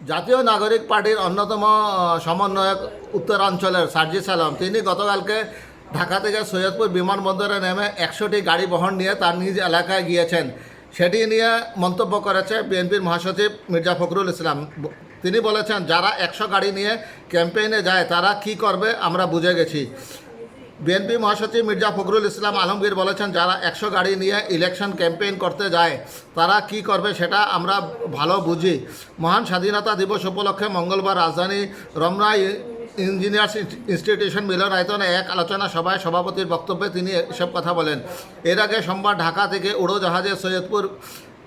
জাতীয় নাগরিক পার্টির অন্যতম সমন্বয়ক উত্তরাঞ্চলের সার্জিস আলম তিনি গতকালকে ঢাকা থেকে সৈয়দপুর বিমানবন্দরে নেমে একশোটি গাড়ি বহন নিয়ে তার নিজ এলাকায় গিয়েছেন। সেটি নিয়ে মন্তব্য করেছে বিএনপির মহাসচিব মির্জা ফখরুল ইসলাম। তিনি বলেছেন, যারা একশো গাড়ি নিয়ে ক্যাম্পেইনে যায়, তারা কি করবে আমরা বুঝে গেছি। বিএনপি মহাসচিব মির্জা ফখরুল ইসলাম আলমগীর বলেছেন, যারা একশো গাড়ি নিয়ে ইলেকশন ক্যাম্পেইন করতে যায়, তারা কি করবে সেটা আমরা ভালো বুঝি। মহান স্বাধীনতা দিবস উপলক্ষে মঙ্গলবার রাজধানী রমনা ই- ইঞ্জিনিয়ার্স ইনস্টি- ইনস্টিটিউশন মিলনায়তনে এক আলোচনা সভায় সভাপতির বক্তব্যে তিনি এসব কথা বলেন। এর আগে সোমবার ঢাকা থেকে উড়োজাহাজে সৈয়দপুর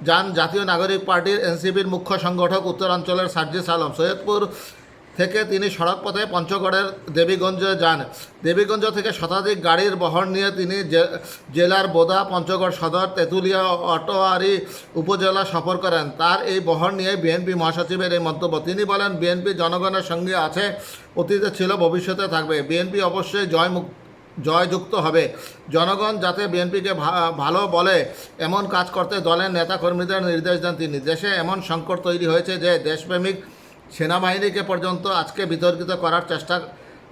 যান জাতীয় নাগরিক পার্টির এনসিপির মুখ্য সংগঠক উত্তরাঞ্চলের সার্জিস আলম। সৈয়দপুর থেকে তিনি সড়কপথে পঞ্চগড়ের দেবীগঞ্জে যান। দেবীগঞ্জ থেকে শতাধিক গাড়ির বহর নিয়ে তিনি জেলার বোদা, পঞ্চগড় সদর, তেঁতুলিয়া, অটোয়ারি উপজেলা সফর করেন। তার এই বহর নিয়ে বিএনপি মহাসচিবের এই মন্তব্য। তিনি বলেন, বিএনপি জনগণের সঙ্গে আছে, অতীতে ছিল, ভবিষ্যতে থাকবে। বিএনপি অবশ্যই জয়মুখ জয়যুক্ত হবে। জনগণ যাতে বিএনপিকে ভালো বলে, এমন কাজ করতে দলের নেতাকর্মীদের নির্দেশ দেন তিনি। দেশে এমন সংকট তৈরি হয়েছে যে দেশপ্রেমিক সেনাবাহিনীকে পর্যন্ত আজকে বিতর্কিত করার চেষ্টা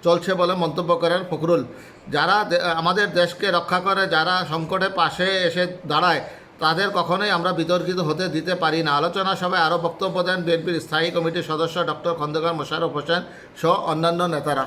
চলছে বলে মন্তব্য করেন ফখরুল। যারা আমাদের দেশকে রক্ষা করে, যারা সংকটে পাশে এসে দাঁড়ায়, তাদের কখনোই আমরা বিতর্কিত হতে দিতে পারি না। আলোচনা সভায় আরও বক্তব্য দেন বিএনপির স্থায়ী কমিটির সদস্য ডক্টর খন্দকার মোশারফ হোসেন সহ অন্যান্য নেতারা।